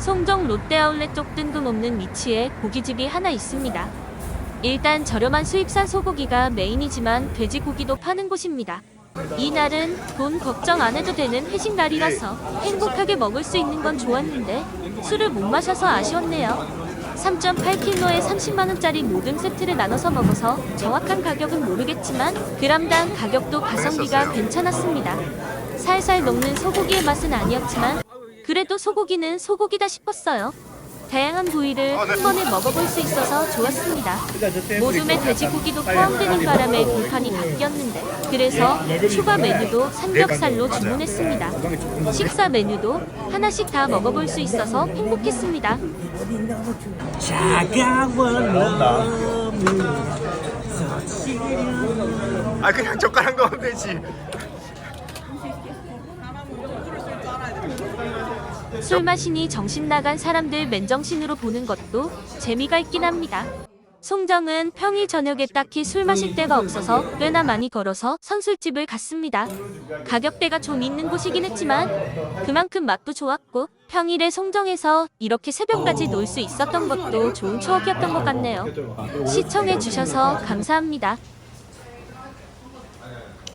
송정 롯데아울렛 쪽 뜬금없는 위치에 고깃집이 하나 있습니다. 일단 저렴한 수입산 소고기가 메인이지만 돼지고기도 파는 곳입니다. 이날은 돈 걱정 안 해도 되는 회식 날이라서 행복하게 먹을 수 있는 건 좋았는데 술을 못 마셔서 아쉬웠네요. 3.8kg에 30만원짜리 모든 세트를 나눠서 먹어서 정확한 가격은 모르겠지만 그람당 가격도 가성비가 괜찮았습니다. 살살 녹는 소고기의 맛은 아니었지만 그래도 소고기는 소고기다 싶었어요. 다양한 부위를 한 번에 먹어볼 수 있어서 좋았습니다. 모둠에 돼지고기도 포함되는 바람에 불판이 바뀌었는데 그래서 추가 메뉴도 삼겹살로 주문했습니다. 식사 메뉴도 하나씩 다 먹어볼 수 있어서 행복했습니다. 아 그냥 젓가락 넣으면 되지 술 마시니 정신 나간 사람들 맨정신으로 보는 것도 재미가 있긴 합니다. 송정은 평일 저녁에 딱히 술 마실 데가 없어서 꽤나 많이 걸어서 선술집을 갔습니다. 가격대가 좀 있는 곳이긴 했지만 그만큼 맛도 좋았고 평일에 송정에서 이렇게 새벽까지 놀 수 있었던 것도 좋은 추억이었던 것 같네요. 시청해 주셔서 감사합니다.